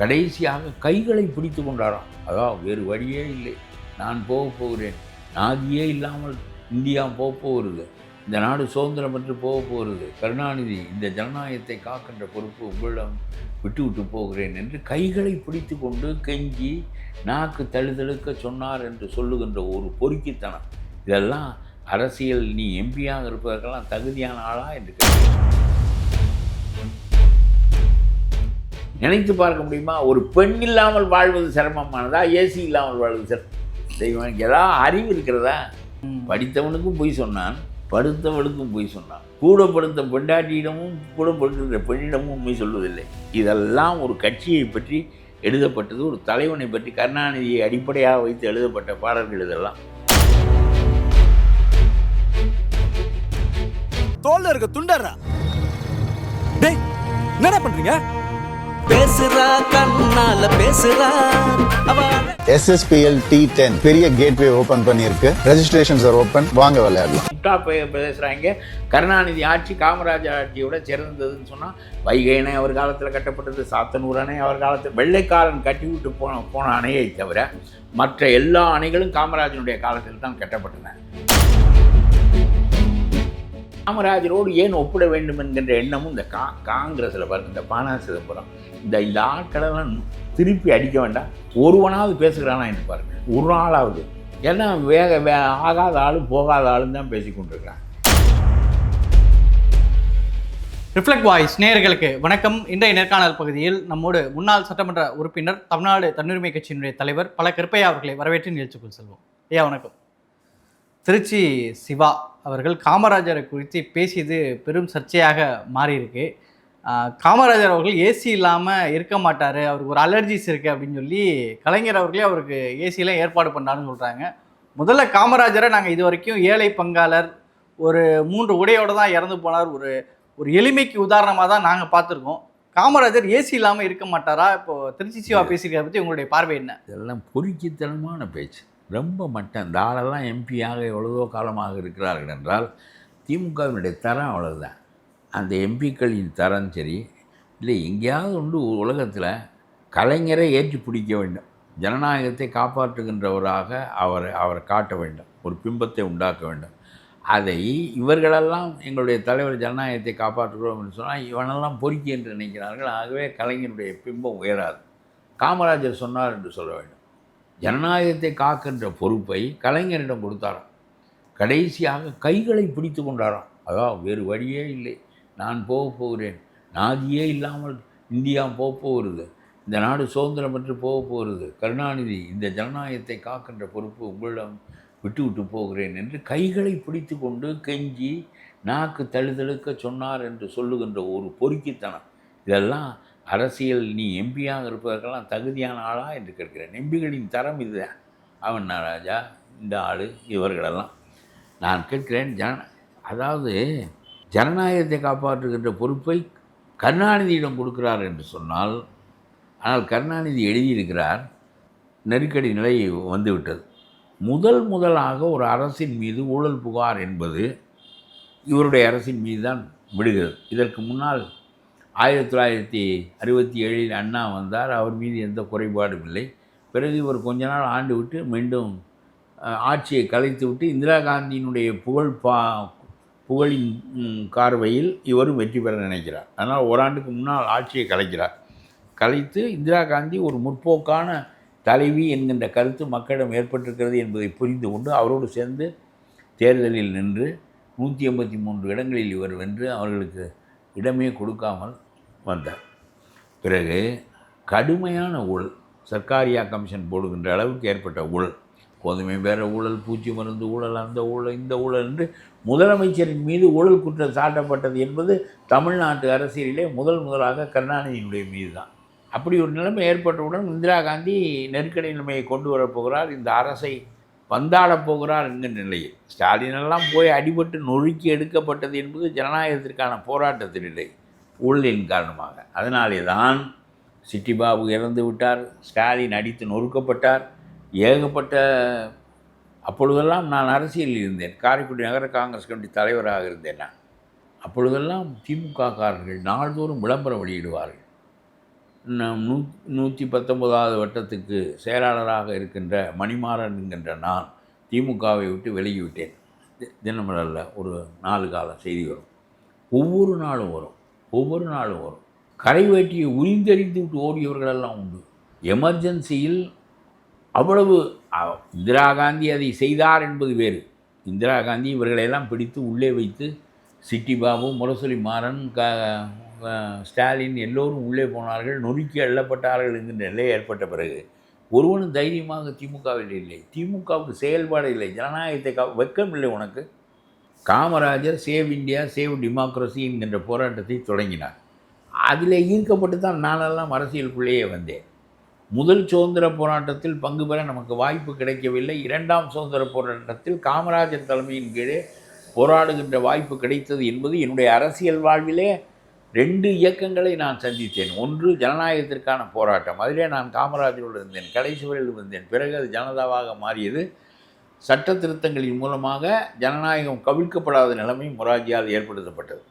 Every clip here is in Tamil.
கடைசியாக கைகளை பிடித்து கொண்டாராம். அதான் வேறு வழியே இல்லை. நான் போக போகிறேன். நாதியே இல்லாமல் இந்தியா போக போகிறது. இந்த நாடு சுதந்திரம் பெற்று போக போகிறது. கருணாநிதி இந்த ஜனநாயகத்தை காக்கின்ற பொறுப்பு உங்களிடம் விட்டு விட்டு போகிறேன் என்று கைகளை பிடித்து கொண்டு கெஞ்சி நாக்கு தழுதழுக்க சொன்னார் என்று சொல்லுகின்ற ஒரு பொறுக்கித்தனம். இதெல்லாம் அரசியல் நீ எம்பியாக இருப்பதற்கெல்லாம் தகுதியான ஆளா என்று கேட்கிறேன் நினைத்து பார்க்க முடியுமா? ஒரு பெண் இல்லாமல் வாழ்வது சிரமமானதா? ஏசி இல்லாமல் வாழ்வது சிரமம் தெய்வம் ஏதாவது அறிவு இருக்கிறதா? படித்தவனுக்கும் பொய் சொன்னான் படுத்தவனுக்கும் பொய் சொன்னான். கூட படுத்த பெண்டாட்டியிடமும் கூட படுக்கிற பெண்ணிடமும் உண்மை சொல்வதில்லை. இதெல்லாம் ஒரு கட்சியை பற்றி எழுதப்பட்டது ஒரு தலைவனை பற்றி கருணாநிதியை அடிப்படையாக வைத்து எழுதப்பட்ட பாடல்கள் இதெல்லாம். தோல்ல இருக்க துண்டறா டேய் என்னடா பண்றீங்க? பேசுறா கண்ணால பேசுறா. அவ எஸ்எஸ்பிஎல் டி டென் பெரிய கேட்வே ஓபன் பண்ணியிருக்கு. ரெஜிஸ்ட்ரேஷன்ஸ் ஆர் ஓப்பன் வாங்க விளையாடலாம். முட்டா பே- பேசுகிறாங்க கருணாநிதி ஆட்சி காமராஜர் ஆட்சியோட சிறந்ததுன்னு சொன்னால் வைகை அணை அவர் காலத்தில் கட்டப்பட்டது சாத்தனூர் அணை அவர் காலத்தில் வெள்ளைக்காரன் கட்டி விட்டு போன போன அணையை தவிர மற்ற எல்லா அணைகளும் காமராஜனுடைய காலத்தில் தான் கட்டப்பட்டன. காமராஜரோடு ஏன் ஒப்பிட வேண்டும் என்கின்ற எண்ணமும் இந்த கா காங்கிரஸில் பாருங்க இந்த பானா சிதம்பரம். இந்த இந்த ஆட்களெல்லாம் திருப்பி அடிக்க வேண்டாம். ஒருவனாவது பேசுகிறானா என்று பாருங்க. ஒரு ஆளாவது. ஏன்னா வேக வே ஆகாத ஆளும் போகாத ஆளும் தான் பேசி கொண்டிருக்கிறான் ரிஃப்ளெக்ட் வாய்ஸ் நேயர்களுக்கு வணக்கம். இன்றைய நேர்காணல் பகுதியில் நம்மோடு முன்னாள் சட்டமன்ற உறுப்பினர் தமிழ்நாடு தன்னுரிமை கட்சியினுடைய தலைவர் பல கருப்பையா அவர்களை வரவேற்று நிகழ்ச்சிக்குள் செல்வோம். ஐயா வணக்கம். திருச்சி சிவா. அவர்கள் காமராஜரை குறித்து பேசியது பெரும் சர்ச்சையாக மாறியிருக்கு. காமராஜர் அவர்கள் ஏசி இல்லாமல் இருக்க மாட்டார் அவருக்கு ஒரு அலர்ஜிஸ் இருக்குது அப்படின்னு சொல்லி கலைஞர் அவர்களே அவருக்கு ஏசியெலாம் ஏற்பாடு பண்ணாருன்னு சொல்கிறாங்க முதல்ல காமராஜரை நாங்கள் இது வரைக்கும் ஏழை பங்காளர் ஒரு மூன்று உடையோடு தான் இறந்து போனார் ஒரு ஒரு எளிமைக்கு உதாரணமாக தான் நாங்கள் பார்த்துருக்கோம். காமராஜர் ஏசி இல்லாமல் இருக்க மாட்டாரா? இப்போ திருச்சி சிவா பேசியிருக்கிறத பற்றி உங்களுடைய பார்வை என்ன? இதெல்லாம் பொறுக்கித்தனமான பேச்சு. ரொம்ப மட்டம். தாளெல்லாம் எம்பியாக எவ்வளவோ காலமாக இருக்கிறார்கள் என்றால் திமுகவினுடைய தரம் அவ்வளவுதான். அந்த எம்பிக்களின் தரம் சரி இல்லை எங்கேயாவது உண்டு உலகத்தில் கலைஞரை ஏற்றி பிடிக்க வேண்டும். ஜனநாயகத்தை காப்பாற்றுகின்றவராக அவர் அவரை காட்ட வேண்டும். ஒரு பிம்பத்தை உண்டாக்க வேண்டும். அதை இவர்களெல்லாம் எங்களுடைய தலைவர் ஜனநாயகத்தை காப்பாற்றுகிறோம் என்று சொன்னால் இவனெல்லாம் பொறுக்கி என்று நினைக்கிறார்கள். ஆகவே கலைஞருடைய பிம்பம் உயராது. காமராஜர் சொன்னார் என்று சொல்ல வேண்டும். ஜனநாயகத்தை காக்கின்ற பொறுப்பை கலைஞரிடம் கொடுத்தாராம். கடைசியாக கைகளை பிடித்து கொண்டாராம். அதான் வேறு வழியே இல்லை. நான் போக போகிறேன். நாதியே இல்லாமல் இந்தியா போக போகிறது. இந்த நாடு சுதந்திரம் பெற்று போக போகிறது. கருணாநிதி இந்த ஜனநாயகத்தை காக்கின்ற பொறுப்பு உங்களிடம் விட்டு விட்டு போகிறேன் என்று கைகளை பிடித்து கொண்டு கெஞ்சி நாக்கு தழுதழுக்க சொன்னார் என்று சொல்லுகின்ற ஒரு பொறுக்கித்தனம். இதெல்லாம் அரசியல் நீ எம்பியாக இருப்பதற்கெல்லாம் தகுதியான ஆளா என்று கேட்கிறேன். எம்பிகளின் தரம் இதுதான். அவன் ராஜா இந்த ஆள் இவர்களெல்லாம். நான் கேட்கிறேன் ஜன அதாவது ஜனநாயகத்தை காப்பாற்றுகின்ற பொறுப்பை கருணாநிதியிடம் கொடுக்கிறார் என்று சொன்னால் ஆனால் கருணாநிதி எழுதியிருக்கிறார் நெருக்கடி நிலை வந்துவிட்டது. முதல் முதலாக ஒரு அரசின் மீது ஊழல் புகார் என்பது இவருடைய அரசின் மீது தான் விடுகிறது இதற்கு முன்னால் ஆயிரத்தி தொள்ளாயிரத்தி அறுபத்தி ஏழில் அண்ணா வந்தார். அவர் மீது எந்த குறைபாடும் இல்லை. பிறகு இவர் கொஞ்ச நாள் ஆண்டு விட்டு மீண்டும் ஆட்சியை கலைத்து விட்டு இந்திரா காந்தியினுடைய புகழ் பா புகழின் கார்வையில் இவரும் வெற்றி பெற நினைக்கிறார். அதனால் ஓராண்டுக்கு முன்னால் ஆட்சியை கலைக்கிறார். கலைத்து இந்திரா காந்தி ஒரு முற்போக்கான தலைவி என்கின்ற கருத்து மக்களிடம் ஏற்பட்டிருக்கிறது என்பதை புரிந்து கொண்டு அவரோடு சேர்ந்து தேர்தலில் நின்று நூற்றி எண்பத்தி மூன்று இடங்களில் இவர் வென்று அவர்களுக்கு இடமே கொடுக்காமல் வந்தார். பிறகு கடுமையான ஊழல் சர்க்காரியா கமிஷன் போடுகின்ற அளவுக்கு ஏற்பட்ட ஊழல் கோதுமை பேர ஊழல் பூச்சி மருந்து ஊழல் அந்த ஊழல் இந்த ஊழல் என்று முதலமைச்சரின் மீது ஊழல் குற்றம் சாட்டப்பட்டது என்பது தமிழ்நாட்டு அரசியலிலே முதல் முதலாக கருணாநிதியினுடைய மீது தான் அப்படி ஒரு நிலைமை ஏற்பட்டவுடன் இந்திரா காந்தி நெருக்கடி நிலைமையை கொண்டு வரப்போகிறார் இந்த அரசை வந்தாடப் போகிறார் என்கின்ற நிலையில். ஸ்டாலினெல்லாம் போய் அடிபட்டு நொறுக்கி எடுக்கப்பட்டது என்பது ஜனநாயகத்திற்கான போராட்டத்தினிடை ஊழலின் காரணமாக. அதனாலே தான் சிட்டி பாபு இறந்து விட்டார் ஸ்டாலின் அடித்து நொறுக்கப்பட்டார். ஏகப்பட்ட அப்பொழுதெல்லாம் நான் அரசியலில் இருந்தேன். காரைக்குடி நகர காங்கிரஸ் கமிட்டி தலைவராக இருந்தேன் நான். அப்பொழுதெல்லாம் திமுககாரர்கள் நாள்தோறும் விளம்பரம் வெளியிடுவார்கள். நம் நூ நூற்றி பத்தொன்பதாவது வட்டத்துக்கு செயலாளராக இருக்கின்ற மணிமாறன் என்கின்ற நான் திமுகவை விட்டு விலகிவிட்டேன் தி- தினமலரில் ஒரு நாலு கால செய்தி வரும். ஒவ்வொரு நாளும் வரும். ஒவ்வொரு நாளும் வரும். கரை வேட்டியை உரிந்தெறிந்து விட்டு ஓடியவர்களெல்லாம் உண்டு. எமர்ஜென்சியில் அவ்வளவு இந்திரா காந்தி அதை செய்தார் என்பது வேறு. இந்திரா காந்தி இவர்களையெல்லாம் பிடித்து உள்ளே வைத்து சிட்டி பாபு முரசொலி மாறன் க ஸ்டாலின் எல்லோரும் உள்ளே போனார்கள். நொறுக்கி அள்ளப்பட்டார்கள் என்கிற நிலை ஏற்பட்ட பிறகு ஒருவனும் தைரியமாக திமுகவில் இல்லை. திமுகவுக்கு செயல்பாடு இல்லை. ஜனநாயகத்தை க வெக்கம் இல்லை உனக்கு. Kamarajar save India save democracy என்கின்ற போராட்டத்தை தொடங்கினார். அதில் ஈர்க்கப்பட்டு தான் நானெல்லாம் அரசியலுக்குள்ளேயே வந்தேன். முதல் சுதந்திர போராட்டத்தில் பங்கு பெற நமக்கு வாய்ப்பு கிடைக்கவில்லை. இரண்டாம் சுதந்திர போராட்டத்தில் காமராஜர் தலைமையின் கீழே போராடுகின்ற வாய்ப்பு கிடைத்தது என்பது என்னுடைய அரசியல் வாழ்விலே ரெண்டு இயக்கங்களை நான் சந்தித்தேன். ஒன்று ஜனநாயகத்திற்கான போராட்டம். அதிலே நான் காமராஜரோடு இருந்தேன். கடைசி வரையில் இருந்தேன். பிறகு அது ஜனதாவாக மாறியது. சட்ட திருத்தங்களின் மூலமாக ஜனநாயகம் கவிழ்க்கப்படாத நிலைமை மொராஜியால் ஏற்படுத்தப்பட்டது.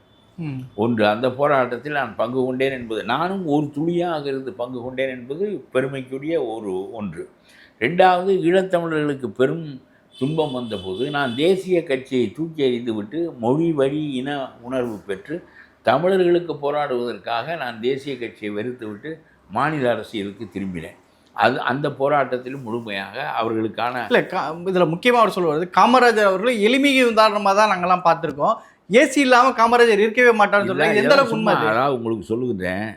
ஒன்று அந்த போராட்டத்தில் நான் பங்கு கொண்டேன் என்பது நானும் ஒரு துளியாக இருந்து பங்கு கொண்டேன் என்பது பெருமைக்குரிய ஒரு ஒன்று. ரெண்டாவது ஈழத்தமிழர்களுக்கு பெரும் துன்பம் வந்தபோது நான் தேசிய கட்சியை தூக்கி எறிந்துவிட்டு மொழி வரி இன உணர்வு பெற்று தமிழர்களுக்கு போராடுவதற்காக நான் தேசிய கட்சியை வெறுத்துவிட்டு மாநில அரசியலுக்கு திரும்பினேன். அது அந்த போராட்டத்திலும் முழுமையாக அவர்களுக்கான இல்லை கா இதில் முக்கியமாக அவர் சொல்லுவது காமராஜர் அவர்கள் எளிமை உதாரணமாக தான் நாங்கள்லாம் பார்த்துருக்கோம். ஏசி இல்லாமல் காமராஜர் இருக்கவே மாட்டார்னு இல்ல, சொல்றாங்க. எந்த அளவுக்கு உண்மை? அதாவது உங்களுக்கு சொல்லுகிறேன்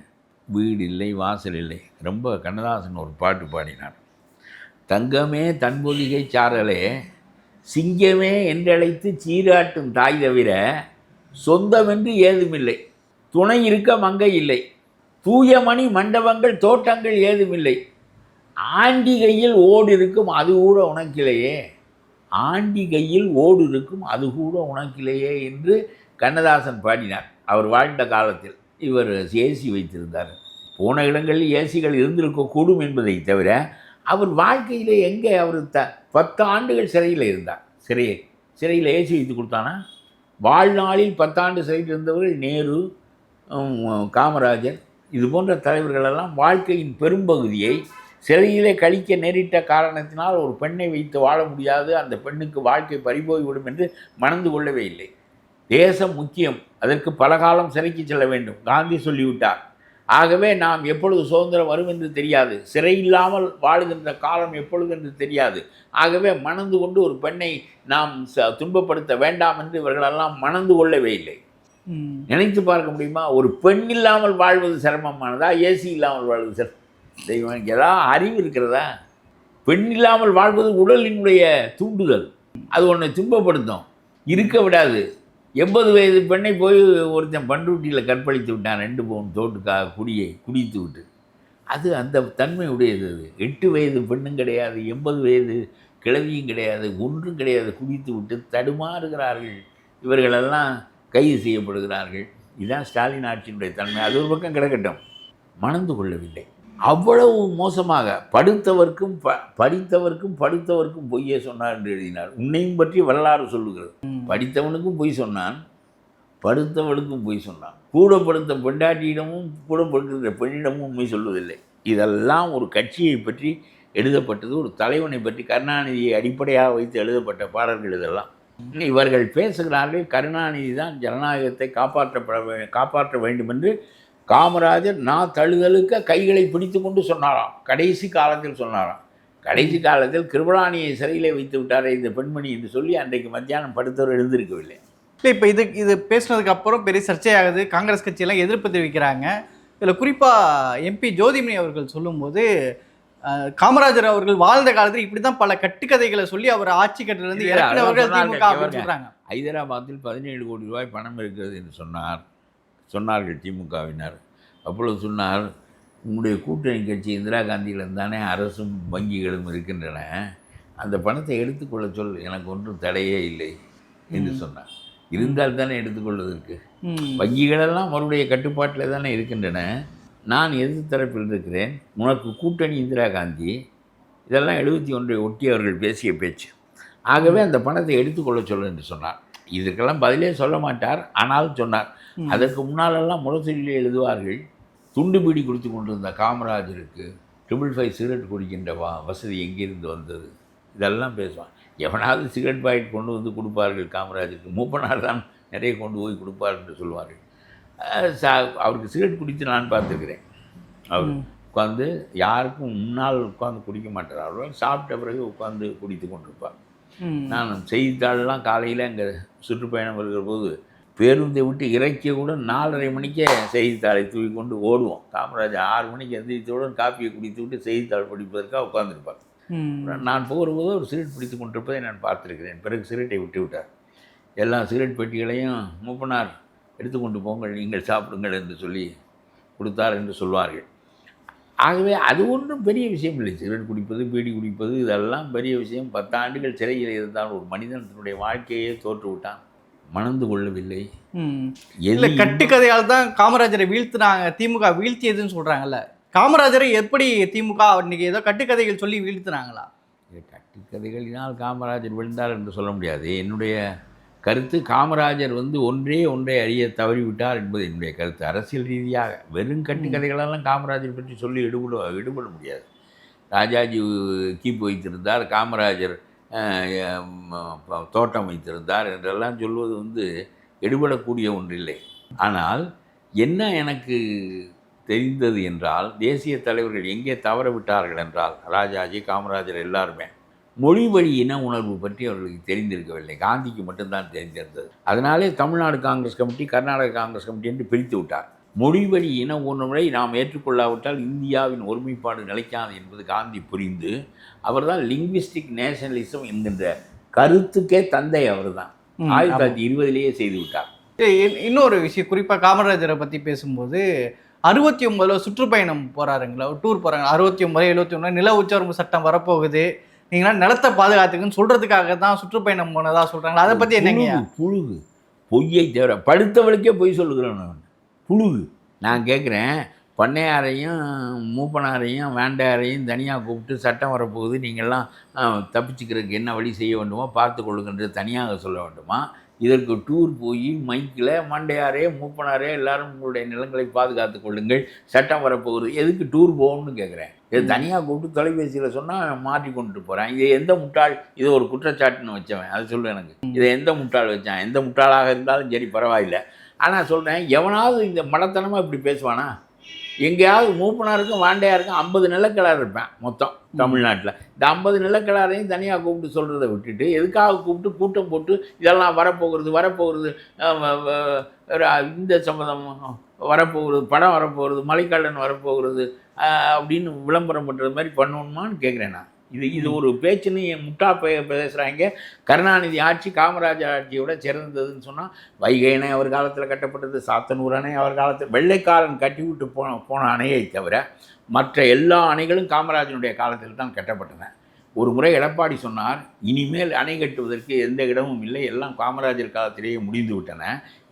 வீடு இல்லை வாசல் இல்லை. ரொம்ப கண்ணதாசன் ஒரு பாட்டு பாடினார். தங்கமே தன்பொதிகை சாரலே சிங்கமே என்றழைத்து சீராட்டும் தாய் தவிர சொந்தமென்று ஏதுமில்லை. துணை இருக்க மங்கை இல்லை. தூயமணி மண்டபங்கள் தோட்டங்கள் ஏதுமில்லை. ஆண்டி கையில் ஓடு இருக்கும் அது கூட உனக்கிலேயே. ஆண்டி கையில் ஓடு இருக்கும் அது கூட உனக்கிலேயே என்று கண்ணதாசன் பாடினார். அவர் வாழ்ந்த காலத்தில் இவர் ஏசி வைத்திருந்தார். போன இடங்களில் ஏசிகள் இருந்திருக்கக்கூடும் என்பதை தவிர அவர் வாழ்க்கையில் எங்கே அவர் த பத்து ஆண்டுகள் சிறையில் இருந்தார். சிறையை சிறையில் ஏசி வைத்து கொடுத்தானா? வாழ்நாளில் பத்தாண்டு சிறையில் இருந்தவர்கள் நேரு காமராஜர் இது போன்ற தலைவர்களெல்லாம் வாழ்க்கையின் பெரும்பகுதியை சிறையிலே கழிக்க நேரிட்ட காரணத்தினால் ஒரு பெண்ணை வைத்து வாழ முடியாது. அந்த பெண்ணுக்கு வாழ்க்கை பறிபோய்விடும் என்று மணந்து கொள்ளவே இல்லை. தேசம் முக்கியம். அதற்கு பல காலம் சிறைக்கு செல்ல வேண்டும். காந்தி சொல்லிவிட்டார். ஆகவே நாம் எப்பொழுது சுதந்திரம் வரும் என்று தெரியாது. சிறை இல்லாமல் வாழுகின்ற காலம் எப்பொழுது என்று தெரியாது. ஆகவே மணந்து கொண்டு ஒரு பெண்ணை நாம் ச- துன்பப்படுத்த வேண்டாம் என்று இவர்களெல்லாம் மணந்து கொள்ளவே இல்லை. நினைத்து பார்க்க முடியுமா? ஒரு பெண் இல்லாமல் வாழ்வது சிரமமானதா? ஏசி இல்லாமல் வாழ்வது சிரமம் தெய்வம் ஏதாவது அறிவு இருக்கிறதா? பெண் இல்லாமல் வாழ்வது உடலினுடைய தூண்டுதல். அது உன்னை துன்பப்படுத்தும். இருக்க விடாது. எண்பது வயது பெண்ணை போய் ஒருத்தன் பண்ருட்டியில் கற்பழித்து விட்டான். ரெண்டு பவுன் தோட்டுக்காக குடியை குடித்து விட்டு. அது அந்த தன்மை உடையது அது. எட்டு வயது பெண்ணும் கிடையாது எண்பது வயது கிழவியும் கிடையாது ஒன்றும் கிடையாது. குடித்து விட்டு தடுமாறுகிறார்கள். இவர்களெல்லாம் கைது செய்யப்படுகிறார்கள். இதுதான் ஸ்டாலின் ஆட்சியினுடைய தன்மை. அது ஒரு பக்கம் கிடக்கட்டும். மணந்து கொள்ளவில்லை. அவ்வளவு மோசமாக படுத்தவர்க்கும் ப படித்தவர்க்கும் படுத்தவர்க்கும் பொய்யே சொன்னார் என்று எழுதினார். உன்னையும் பற்றி வரலாறு சொல்லுகிறது. படித்தவனுக்கும் பொய் சொன்னான் படுத்தவனுக்கும் பொய் சொன்னான். கூட படுத்த பெண்டாட்டியிடமும் கூட படுக்கிற பெண்ணிடமும் உண்மை சொல்வதில்லை. இதெல்லாம் ஒரு கட்சியை பற்றி எழுதப்பட்டது ஒரு தலைவனை பற்றி கருணாநிதியை அடிப்படையாக வைத்து எழுதப்பட்ட பாடல்கள் இதெல்லாம். இவர்கள் பேசுகிறார்கள் கருணாநிதி தான் ஜனநாயகத்தை காப்பாற்றப்பட காப்பாற்ற வேண்டும் என்று காமராஜர் நான் தழுதலுக்க கைகளை பிடித்து கொண்டு சொன்னாராம். கடைசி காலத்தில் சொன்னாராம். கடைசி காலத்தில் கிருபலானியை சிறையிலே வைத்து விட்டாரே இந்த பெண்மணி என்று சொல்லி அன்றைக்கு மத்தியானம் படுத்தவர் எழுந்திருக்கவில்லை. இல்லை இப்போ இது இது பேசுனதுக்கு அப்புறம் பெரிய சர்ச்சையாகுது. காங்கிரஸ் கட்சியெல்லாம் எதிர்ப்பு தெரிவிக்கிறாங்க. இதில் குறிப்பாக எம்பி ஜோதிமணி அவர்கள் சொல்லும்போது காமராஜர் அவர்கள் வாழ்ந்த காலத்தில் இப்படி தான் பல கட்டுக்கதைகளை சொல்லி அவர் ஆட்சி கட்டிலிருந்து இறக்குனவர்கள் திமுக சொல்கிறாங்க ஹைதராபாத்தில் பதினேழு கோடி ரூபாய் பணம் இருக்கிறது என்று சொன்னார். சொன்னார்கள் திமுகவினர். அப்பொழுது சொன்னார் உங்களுடைய கூட்டணி கட்சி இந்திரா காந்தியிடம் தானே அரசும் வங்கிகளும் இருக்கின்றன. அந்த பணத்தை எடுத்துக்கொள்ள சொல் எனக்கு ஒன்றும் தடையே இல்லை என்று சொன்னார். இருந்தால் தானே எடுத்துக்கொள்வதற்கு. வங்கிகளெல்லாம் அவருடைய கட்டுப்பாட்டில் தானே இருக்கின்றன. நான் எதிர் தரப்பில் இருக்கிறேன். உனக்கு கூட்டணி இந்திரா காந்தி. இதெல்லாம் எழுபத்தி ஒன்றை ஒட்டி அவர்கள் பேசிய பேச்சு. ஆகவே அந்த பணத்தை எடுத்துக்கொள்ள சொல்ல என்று சொன்னார். இதுக்கெல்லாம் பதிலே சொல்ல மாட்டார். ஆனாலும் சொன்னார். அதற்கு முன்னாலெல்லாம் முரசொலியில் எழுதுவார்கள் துண்டு பீடி குடித்து கொண்டிருந்த காமராஜருக்கு ட்ரிபிள் ஃபைவ் சிகரெட் குடிக்கின்ற வா வசதி எங்கிருந்து வந்தது? இதெல்லாம் பேசுவான். எவனாவது சிகரெட் பாக்கெட் கொண்டு வந்து கொடுப்பார்கள் காமராஜருக்கு. மூப்பனார் தான் நிறைய கொண்டு போய் கொடுப்பார் என்று சொல்வார்கள். சா- அவருக்கு சிகரெட் குடித்து நான் பார்த்துருக்கிறேன். அவர் உட்காந்து யாருக்கும் முன்னால் உட்காந்து குடிக்க மாட்டார். அவர் சாப்பிட்ட பிறகு உட்காந்து குடித்து கொண்டிருப்பார். நான் செய்தித்தாளெலாம் காலையில் அங்கே சுற்றுப்பயணம் வருகிற போது பேருந்தை விட்டு இறக்கிய கூட நாலரை மணிக்கே செய்தித்தாளை தூக்கி கொண்டு ஓடுவோம். காமராஜர் ஆறு மணிக்கு எந்திரித்தவுடன் காப்பியை குடித்து விட்டு செய்தித்தாள் படிப்பதற்காக உட்கார்ந்திருப்பார். ம். நான் போகிற போது ஒரு சிகரெட் பிடித்து கொண்டிருப்பதை நான் பார்த்திருக்கிறேன். பிறகு சிகரெட்டை விட்டு விட்டார். எல்லா சிகரெட் பெட்டிகளையும் மூப்பனார் எடுத்துக்கொண்டு போங்கள் நீங்கள் சாப்பிடுங்கள் என்று சொல்லி கொடுத்தார் என்று சொல்வார்கள். ஆகவே அது ஒன்றும் பெரிய விஷயம் இல்லை. சிகரெட் குடிப்பது பீடி குடிப்பது இதெல்லாம் பெரிய விஷயம். பத்தாண்டுகள் சிறையில் இருந்தால் ஒரு மனிதன் தன்னுடைய வாழ்க்கையே தோற்று விட்டான். மணந்து கொள்ளவில்லை. இல்ல கட்டுக்கதையால் தான் காமராஜரை வீழ்த்துனாங்க. திமுக வீழ்த்தியதுன்னு சொல்றாங்கல்ல. காமராஜரை எப்படி திமுக இன்னைக்கு ஏதோ கட்டுக்கதைகள் சொல்லி வீழ்த்துனாங்களா? கட்டுக்கதைகளினால் காமராஜர் விழுந்தார் என்று சொல்ல முடியாது. என்னுடைய கருத்து காமராஜர் வந்து ஒன்றே ஒன்றை அறிய தவறிவிட்டார் என்பது என்னுடைய கருத்து. அரசியல் ரீதியாக வெறும் கட்டுக்கதைகளெல்லாம் காமராஜர் பற்றி சொல்லி ஈடுபட ஈடுபட முடியாது. ராஜாஜி கீப்பு வைத்திருந்தார் காமராஜர் தோட்டம் வைத்திருந்தார் என்றெல்லாம் சொல்வது வந்து எடுபடக்கூடிய ஒன்றில்லை. ஆனால் என்ன எனக்கு தெரிந்தது என்றால் தேசிய தலைவர்கள் எங்கே தவற விட்டார்கள் என்றால் ராஜாஜி காமராஜர் எல்லாருமே மொழி வழி இன உணர்வு பற்றி அவர்களுக்கு தெரிந்திருக்கவில்லை. காந்திக்கு மட்டும்தான் தெரிந்திருந்தது. அதனாலே Tamil Nadu Congress committee Karnataka Congress committee என்று பிரித்து விட்டார். மொழி வழி இன உணர்வை நாம் ஏற்றுக்கொள்ளாவிட்டால் இந்தியாவின் ஒருமைப்பாடு நிலைக்காது என்பது காந்தி புரிந்து அவர்தான் லிங்குவிஸ்டிக் நேஷனலிசம் என்கின்ற கருத்துக்கே தந்தை அவர்தான். ம், ஆயிரத்தி. தொள்ளாயிரத்தி இருபதிலேயே செய்து விட்டார். இன்னொரு விஷயம் குறிப்பா காமராஜரை பத்தி பேசும்போது அறுபத்தி ஒன்பதுல சுற்றுப்பயணம் போறாருங்களா? டூர் போறாங்க. அறுபத்தி ஒன்பது எழுபத்தி ஒன்பது நில உச்சவரம்பு சட்டம் வரப்போகுது. நீங்களா நிலத்தை பாதுகாத்துக்குன்னு சொல்றதுக்காக தான் சுற்றுப்பயணம் போனதா சொல்றாங்களா? அதை பத்தி என்னங்க? புழுகு, பொய்யை தவிர படுத்தவளுக்கே பொய் சொல்லுகிறேன் நான். புழுகு. நான் கேட்குறேன் பண்ணையாரையும் மூப்பனாரையும் வேண்டையாரையும் தனியாக கூப்பிட்டு சட்டம் வரப்போகுது. நீங்கள்லாம் தப்பிச்சுக்கிறதுக்கு என்ன வழி செய்ய வேண்டுமோ பார்த்து கொள்ளுங்கன்றது தனியாக சொல்ல வேண்டுமா? இதற்கு டூர் போய் மைக்கில் மண்டையாரே மூப்பனாரே எல்லாரும் உங்களுடைய நிலங்களை பாதுகாத்து கொள்ளுங்கள். சட்டம் வரப்போகுது. எதுக்கு டூர் போகணும்னு கேட்குறேன் இது தனியாக கூப்பிட்டு தொலைபேசியில் சொன்னால் மாற்றி கொண்டுட்டு போகிறேன் இது எந்த முட்டாள் இது ஒரு குற்றச்சாட்டுன்னு வச்சவன் அது சொல்லு எனக்கு. இதை எந்த முட்டாள் வச்சான் எந்த முட்டாளாக இருந்தாலும் சரி பரவாயில்லை. ஆனால் சொல்கிறேன் எவனாவது இந்த மடத்தனமாக இப்படி பேசுவானா? எங்கேயாவது மூப்பனாருக்கும் வாண்டையாருக்கும் ஐம்பது நிலக்கிழார் இருப்பேன் மொத்தம் தமிழ்நாட்டில். இந்த ஐம்பது நிலக்கிழாரையும் தனியாக கூப்பிட்டு சொல்கிறத விட்டுட்டு எதுக்காக கூப்பிட்டு கூட்டம் போட்டு இதெல்லாம் வரப்போகிறது வரப்போகிறது இந்த சம்மந்தம் வரப்போகிறது படம் வரப்போகிறது மலைக்காடன் வரப்போகிறது அப்படின்னு விளம்பரம் பண்ணுறது மாதிரி பண்ணணுமான்னு கேட்குறேன் நான். இது இது ஒரு பேச்சுன்னு என் முட்டா பே பேசுகிறாங்க கருணாநிதி ஆட்சி காமராஜர் ஆட்சியோட சிறந்ததுன்னு சொன்னால் வைகை அணை அவர் காலத்தில் கட்டப்பட்டது சாத்தனூர் அணை அவர் காலத்தில் வெள்ளைக்காரன் கட்டி விட்டு போன போன அணையை தவிர மற்ற எல்லா அணைகளும் காமராஜனுடைய காலத்தில் தான் கட்டப்பட்டன. ஒரு முறை எடப்பாடி சொன்னார் இனிமேல் அணை கட்டுவதற்கு எந்த இடமும் இல்லை. எல்லாம் காமராஜர் காலத்திலேயே முடிந்து விட்டன.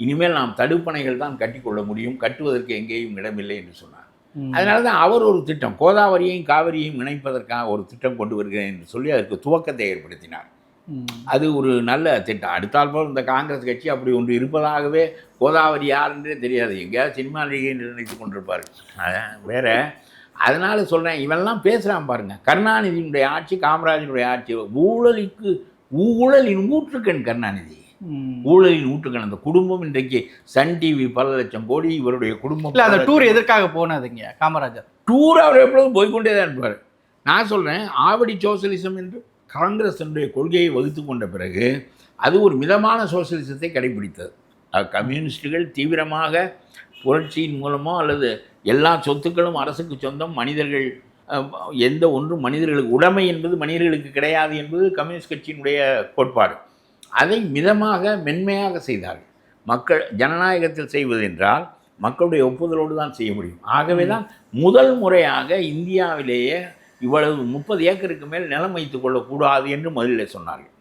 இனிமேல் நாம் தடுப்பணைகள் தான் கட்டிக்கொள்ள முடியும். கட்டுவதற்கு எங்கேயும் இடமில்லை என்று சொன்னார். அதனால தான் அவர் ஒரு திட்டம். கோதாவரியையும் காவிரியையும் இணைப்பதற்காக ஒரு திட்டம் கொண்டு வருகிறேன் என்று சொல்லி அதற்கு துவக்கத்தை ஏற்படுத்தினார். அது ஒரு நல்ல திட்டம். அடுத்தால் போல் இந்த காங்கிரஸ் கட்சி அப்படி ஒன்று இருப்பதாகவே கோதாவரி யாருன்றே தெரியாது. எங்கேயாவது சினிமா நடிகை என்று நினைத்து கொண்டிருப்பார் வேற. அதனால சொல்கிறேன் இவெல்லாம் பேசுகிறான் பாருங்க. கருணாநிதியினுடைய ஆட்சி காமராஜனுடைய ஆட்சி ஊழலுக்கு ஊழலின் ஊற்றுக்கண் கருணாநிதி. ஊழலின் ஊற்றுக்கண். அந்த குடும்பம் இன்றைக்கு சன் டிவி பல லட்சம் கோடி இவருடைய குடும்பம் இல்ல அந்த டூர் எதற்காக போனதுங்க காமராஜர்? டூர் அவர் எப்பொழுதும் போய்க்கொண்டே தான் இருப்பார். நான் சொல்கிறேன் ஆவடி சோசலிசம் என்று காங்கிரஸ் தன்னுடைய கொள்கையை வகுத்து கொண்ட பிறகு அது ஒரு மிதமான சோசலிசத்தை கடைபிடித்தது. கம்யூனிஸ்டுகள் தீவிரமாக புரட்சியின் மூலமோ அல்லது எல்லா சொத்துக்களும் அரசுக்கு சொந்தம் மனிதர்கள் எந்த ஒன்றும் மனிதர்களுக்கு உடைமை என்பது மனிதர்களுக்கு கிடையாது என்பது கம்யூனிஸ்ட் கட்சியினுடைய கோட்பாடு. அதை மிதமாக மென்மையாக செய்தார்கள். மக்கள் ஜனநாயகத்தில் செய்வது என்றால் மக்களுடைய ஒப்புதலோடு தான் செய்ய முடியும். ஆகவே தான் முதல் முறையாக இந்தியாவிலேயே இவ்வளவு முப்பது ஏக்கருக்கு மேல் நிலம் வைத்துக் கொள்ளக்கூடாது என்று முதலில் சொன்னார்கள்.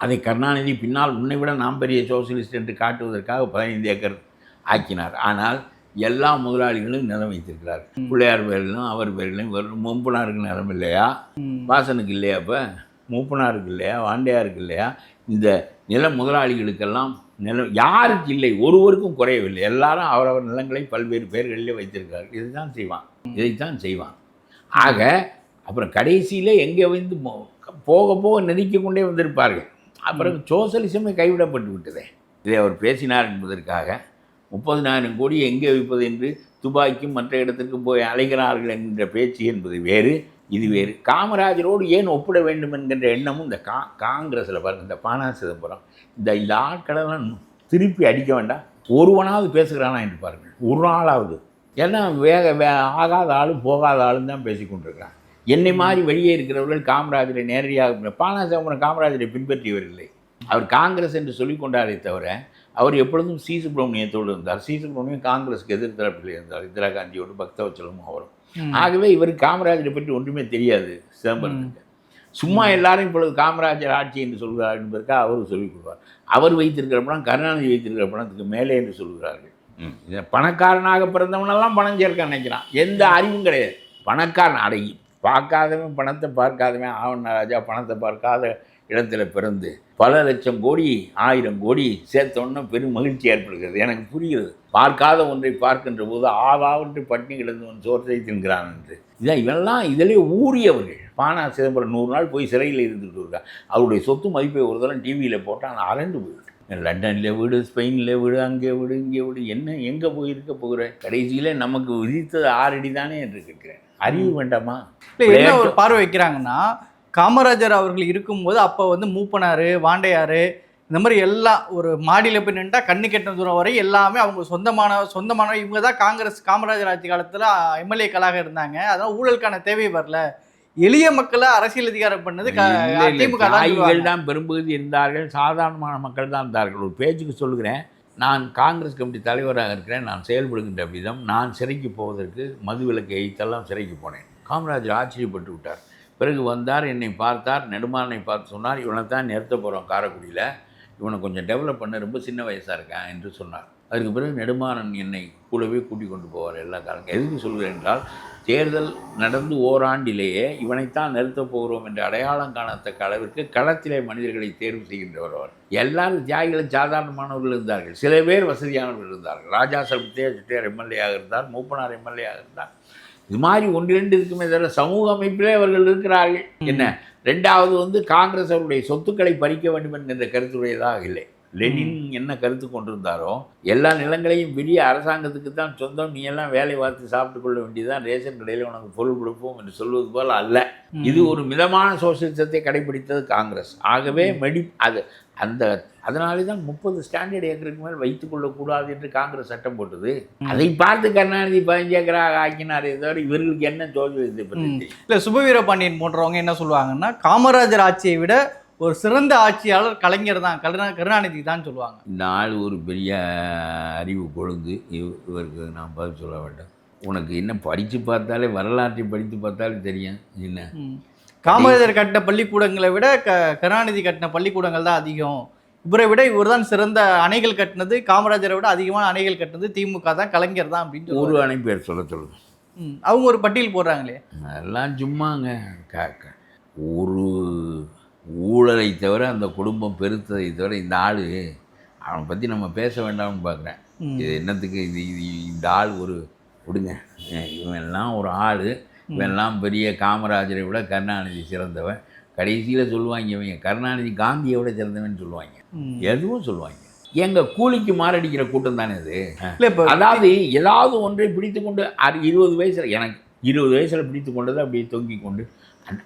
அதை கருணாநிதி பின்னால் உன்னை விட நாம் பெரிய சோசியலிஸ்ட் என்று காட்டுவதற்காக பதினைந்து ஏக்கர் ஆக்கினார். ஆனால் எல்லா முதலாளிகளும் நிலம் வைத்திருக்கிறார் பிள்ளையார் பேரிலும் அவர் பேரிலும் வெறும் மும்பனாருக்கு நிலம் இல்லையா. வாசனுக்கு இல்லையா அப்போ மூப்பனாருக்கு இல்லையா வாண்டையாருக்கு இல்லையா இந்த நில முதலாளிகளுக்கெல்லாம் நிலம் யாருக்கு இல்லை ஒருவருக்கும் குறையவில்லை. எல்லாரும் அவரவர் நிலங்களை பல்வேறு பேர்களிலே வைத்திருக்கிறார்கள். இதுதான் செய்வான். இதைத்தான் செய்வான். ஆக அப்புறம் கடைசியில் எங்கே வந்து போக போக நெருக்கிக் கொண்டே வந்திருப்பார்கள். அப்புறம் சோசலிசமே கைவிடப்பட்டு விட்டதே. இதை அவர் பேசினார் என்பதற்காக முப்பதினாயிரம் கோடி எங்கே வைப்பது என்று துபாய்க்கும் மற்ற இடத்திற்கும் போய் அலைகிறார்கள் என்கின்ற பேச்சு என்பது வேறு. இது வேறு. காமராஜரோடு ஏன் ஒப்பிட வேண்டும் என்கின்ற எண்ணமும் இந்த கா காங்கிரஸில் பாருங்கள் இந்த பானா சிதம்பரம் இந்த இந்த ஆட்களெல்லாம் திருப்பி அடிக்க வேண்டாம். ஒருவனாவது பேசுகிறானா என்று பாருங்கள். ஒரு நாளாவது ஏன்னா வேக வே ஆகாத ஆளும் போகாத ஆளும் தான் பேசி கொண்டிருக்கிறான் என்னை மாதிரி வெளியே இருக்கிறவர்கள் காமராஜரை நேரடியாக பானா சிதம்பரம் காமராஜரை பின்பற்றியவர் இல்லை அவர் காங்கிரஸ் என்று சொல்லிக் கொண்டாரே தவிர அவர் எப்பொழுதும் சி. சுப்பிரமணியத்தோடு இருந்தார். சி. சுப்பிரமணியம் காங்கிரஸுக்கு எதிர்த்தரப்பில் இருந்தார் இந்திரா காந்தியோடு பக்தவச்சலமும் அவரும். ஆகவே இவருக்கு காமராஜரை பற்றி ஒன்றுமே தெரியாது சிதம்பரத்துக்கு. சும்மா எல்லாரும் இப்பொழுது காமராஜர் ஆட்சி என்று சொல்கிறார் என்பதற்காக அவர் சொல்லிக் கொள்வார் அவர் வைத்திருக்கிற பணம் கருணாநிதி வைத்திருக்கிற பணத்துக்கு மேலே என்று சொல்கிறார்கள். பணக்காரனாக பிறந்தவனெல்லாம் பணம் சேர்க்க நினைக்கிறான். எந்த அறிவும் கிடையாது. பணக்காரன் அடங்கி பார்க்காதவன் பணத்தை பார்க்காதவன் ஆவண ராஜா பணத்தை பார்க்காத இடத்துல பிறந்து பல லட்சம் கோடி ஆயிரம் கோடி சேர்த்தோன்னா பெரும் மகிழ்ச்சி ஏற்படுகிறது. எனக்கு புரிகிறது. பார்க்காத ஒன்றை பார்க்கின்ற போது ஆவாவற்றை பட்டினி கிடந்தவன் சோற்றை தின்கிறான் என்று. இதான் இவெல்லாம் இதிலே ஊறியவர்கள். பானா சிதம்பரம் நூறு நாள் போய் சிறையில் இருந்துட்டு இருக்கா அவருடைய சொத்து மதிப்பை ஒரு தரம் டிவியில் போட்டால் நான் அரண்டு போயிட்டேன் லண்டனில் வீடு ஸ்பெயினில் வீடு அங்கே வீடு இங்கே வீடு என்ன எங்கே போயிருக்க போகிறேன் கடைசியில் நமக்கு விதித்தது ஆறடி தானே என்று கேட்கிறேன். அறிவு வேண்டாமா? இல்லை என்ன ஒரு பார்வை வைக்கிறாங்கன்னா காமராஜர் அவர்கள் இருக்கும்போது அப்போ வந்து மூப்பனார் வாண்டையார் இந்த மாதிரி எல்லாம் ஒரு மாடியில் போய் நின்றுட்டா கண்ணு கெட்ட தூரம் வரை எல்லாமே அவங்க சொந்தமான சொந்தமான இவங்க தான் காங்கிரஸ் காமராஜர் ஆட்சி காலத்தில் எம்எல்ஏக்களாக இருந்தாங்க. அதான் ஊழலுக்கான தேவை வரல. எளிய மக்களை அரசியல் அதிகாரம் பண்ணது க- இல்லை, இல்லை, அதிமுக தான் பெரும்பகுதி இருந்தார்கள். சாதாரணமான மக்கள் தான் இருந்தார்கள். ஒரு பேச்சுக்கு சொல்கிறேன் நான் காங்கிரஸ் கமிட்டி தலைவராக இருக்கிறேன். நான் செயல்படுகின்ற விதம் நான் சிறைக்கு போவதற்கு மதுவிலக்கு எய்த்தெல்லாம் சிறைக்கு போனேன். காமராஜர் ஆச்சரியப்பட்டு விட்டார் பிறகு வந்தார் என்னை பார்த்தார் நெடுமாறனை பார்த்து சொன்னார் இவனை தான் நிறுத்த போகிறோம் காரைக்குடியில். இவனை கொஞ்சம் டெவலப் பண்ண ரொம்ப சின்ன வயசாக இருக்கான் என்று சொன்னார். அதுக்கு பிறகு நெடுமாறன் என்னை கூடவே கூட்டிக் கொண்டு போவார் எல்லா காலங்களும். எதுக்கு சொல்கிறேன் என்றால் தேர்தல் நடந்து ஓராண்டிலேயே இவனைத்தான் நிறுத்தப் போகிறோம் என்று அடையாளம் காணத்தக்க அளவிற்கு களத்திலே மனிதர்களை தேர்வு செய்கின்றவர் அவர். எல்லாரும் தியாகிகளும் சாதாரணமானவர்கள் இருந்தார்கள். சில பேர் வசதியானவர்கள் இருந்தார்கள். ராஜா சர்பத்தே எம்எல்ஏ எம்எல்ஏயாக இருந்தார் மூப்பனார் எம்எல்ஏயாக இருந்தார். இது மாதிரி ஒன்று ரெண்டு இருக்குமே தவிர சமூக அமைப்பிலே அவர்கள் இருக்கிறார்கள். என்ன? ரெண்டாவது வந்து காங்கிரஸ் அவருடைய சொத்துக்களை பறிக்க வேண்டும் என்கின்ற கருத்துடையதாக இல்லை. லெனின் என்ன கருத்து கொண்டிருந்தாரோ எல்லா நிலங்களையும் பெரிய அரசாங்கத்துக்கு தான் சொந்தம். நீ எல்லாம் வேலை பார்த்து சாப்பிட்டு கொள்ள வேண்டியதுதான். ரேஷன் கடையில் உனக்கு பொருள் கொடுப்போம் என்று சொல்வது போல் அல்ல. இது ஒரு மிதமான சோசியலிசத்தை கடைபிடித்தது காங்கிரஸ். ஆகவே மெடி அது அந்த அதனாலே தான் முப்பது ஸ்டாண்டர்ட் ஏக்கருக்கு மேல் வைத்துக் கொள்ளக்கூடாது என்று காங்கிரஸ் சட்டம் போட்டது அதை பார்த்து கருணாநிதி பதினஞ்சு ஏக்கராக ஆக்கினாரே தவிர இவர்களுக்கு என்ன. தெரியும்? இல்லை சுபவீர பாண்டியன் போன்றவங்க என்ன சொல்லுவாங்கன்னா காமராஜர் ஆட்சியை விட ஒரு சிறந்த ஆட்சியாளர் கலைஞர் தான் கருணா கருணாநிதி தான் சொல்லுவாங்க ஆள் ஒரு பெரிய அறிவு கொழுந்து இவ- இவருக்கு நான் பதில் சொல்ல வேண்டாம் உனக்கு என்ன படித்து பார்த்தாலே வரலாற்றை படித்து பார்த்தாலே தெரியும் என்ன. காமராஜர் கட்டின பள்ளிக்கூடங்களை விட க கருணாநிதி கட்டின பள்ளிக்கூடங்கள் தான் அதிகம் இவரை விட இவர் தான் சிறந்த அணைகள் கட்டினது காமராஜரை விட அதிகமான அணைகள் கட்டினது திமுக தான் கலைஞர் தான் அப்படின்னு ஒரு. அணை பேர் சொல்ல சொல்லுங்க ம். அவங்க ஒரு பட்டியல் போடுறாங்களே அதெல்லாம் சும்மாங்க ஒரு ஊழலை தவிர அந்த குடும்பம் பெருத்ததை தவிர இந்த ஆள் அவனை பற்றி நம்ம பேச வேண்டாம்னு பார்க்குறேன். இது என்னத்துக்கு இது இது இந்த ஆள் ஒரு விடுங்க அஹ் இவன்லாம் ஒரு ஆள் இவன்லாம் பெரிய காமராஜரை விட கருணாநிதி சிறந்தவன். கடைசியில் சொல்லுவாங்க இவங்க கருணாநிதி காந்தியை விட சிறந்தவன் சொல்லுவாங்க. எதுவும் சொல்லுவாங்க. எங்க கூலிக்கு மாரடிக்கிற கூட்டம் தானே இது? இல்ல இப்போ அதாவது ஏதாவது ஒன்றை பிடித்து கொண்டு இருபது வயசில் எனக்கு இருபது வயசில் பிடித்து கொண்டதை அப்படியே தொங்கி கொண்டு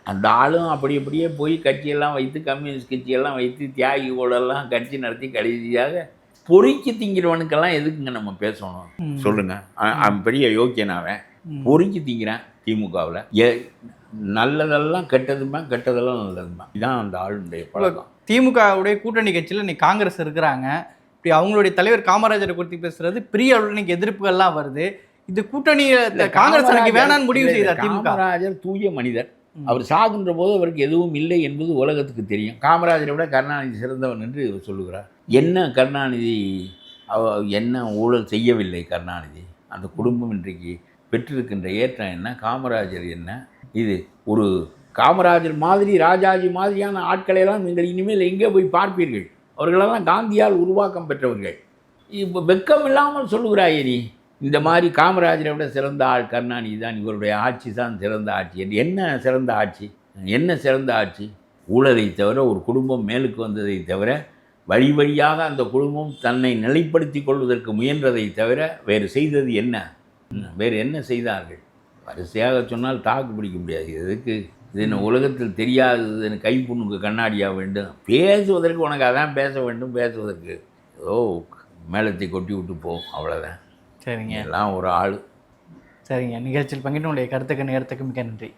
அந்த- ஆளும் அப்படி அப்படியே போய் கட்சியெல்லாம் வைத்து கம்யூனிஸ்ட் கட்சியெல்லாம் வைத்து தியாகிகளெல்லாம் கட்சி நடத்தி கடைசியாக பொறுக்கி திங்கிறவனுக்கெல்லாம் எதுக்குங்க நம்ம பேசணும்? ம். சொல்லுங்க. அ- அவன் பெரிய யோக்கியன் அவன். ம். பொறுக்கி திங்கிறான். திமுகவில். ஏ நல்லதெல்லாம் கெட்டதுமா கெட்டதெல்லாம் நல்லதுமா இதான் அந்த ஆளுடைய பழக்கம். திமுகவுடைய கூட்டணி கட்சியில் இன்னைக்கு காங்கிரஸ் இருக்கிறாங்க. இப்படி அவங்களுடைய தலைவர் காமராஜரை குறித்து பேசுறது பெரிய அளவில் இன்னைக்கு எதிர்ப்புகள்லாம் வருது. இது கூட்டணி இல்ல, காங்கிரஸ் காமராஜர் வேணான்னு முடிவு செய்தார் திமுக. காமராஜர் தூய மனிதர். அவர் சாகின்ற போது அவருக்கு எதுவும் இல்லை என்பது உலகத்துக்கு தெரியும். காமராஜரை விட கருணாநிதி சிறந்தவன் என்று சொல்லுகிறார். என்ன கருணாநிதி அவ என்ன ஊழல் செய்யவில்லை கருணாநிதி? அந்த குடும்பம் இன்றைக்கு பெற்றிருக்கின்ற ஏற்றம் என்ன? காமராஜர் என்ன? இது ஒரு காமராஜர் மாதிரி ராஜாஜி மாதிரியான ஆட்களையெல்லாம் நீங்கள் இனிமேல் எங்கே போய் பார்ப்பீர்கள்? அவர்களெல்லாம் காந்தியால் உருவாக்கம் பெற்றவர்கள். இப்போ வெக்கம் இல்லாமல் சொல்லுகிறாயே நீ. இந்த மாதிரி காமராஜரை விட சிறந்த ஆள் கருணாநிதி தான் இவருடைய ஆட்சி தான் சிறந்த ஆட்சி. என்ன சிறந்த ஆட்சி? என்ன சிறந்த ஆட்சி? ஊழலை தவிர ஒரு குடும்பம் மேலுக்கு வந்ததை தவிர வழி வழியாக அந்த குடும்பம் தன்னை நிலைப்படுத்தி கொள்வதற்கு முயன்றதை தவிர வேறு செய்தது என்ன? வேறு என்ன செய்தார்கள்? வரிசையாக சொன்னால் தாக்கு பிடிக்க முடியாது. எதுக்கு? இது என்ன உலகத்தில் தெரியாதது கை புண்ணுக்கு கண்ணாடியாக வேண்டும்? பேசுவதற்கு உனக்கு அதான் பேச வேண்டும் பேசுவதற்கு. ஏதோ மேலத்தை கொட்டி விட்டு போ அவ்வளோதான் சரிங்க. எல்லாம் ஒரு ஆள். சரிங்க. நிகழ்ச்சியில் பங்கிட்டு உங்களுடைய கருத்துக்கு நேரத்துக்கு மிக நன்றி.